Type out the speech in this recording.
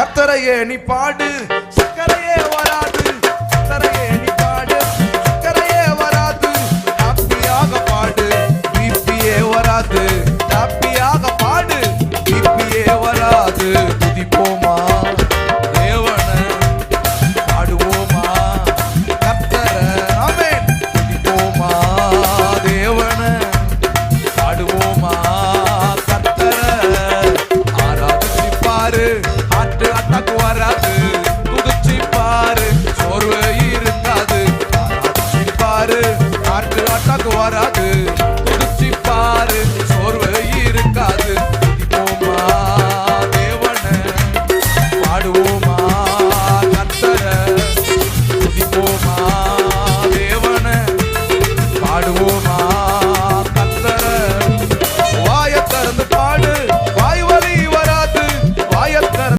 கத்தரையே நீ பாடு. சக்கரையே வராது. கத்தரையே நீ பாடு. சக்கரையே வராது. ஹாப்பியாக பாடு. பிபியே வராது. ஹாப்பியாக பாடு. பிபியே வராது. போட்டு அட்டாக்கு வராது. குதிச்சு பாரு சோர்வு இருக்காது. பாரு காட்டு அட்டாக்கு வராது. குதிச்சு பாரு சோர்வு இருக்காது. பாடுவோம்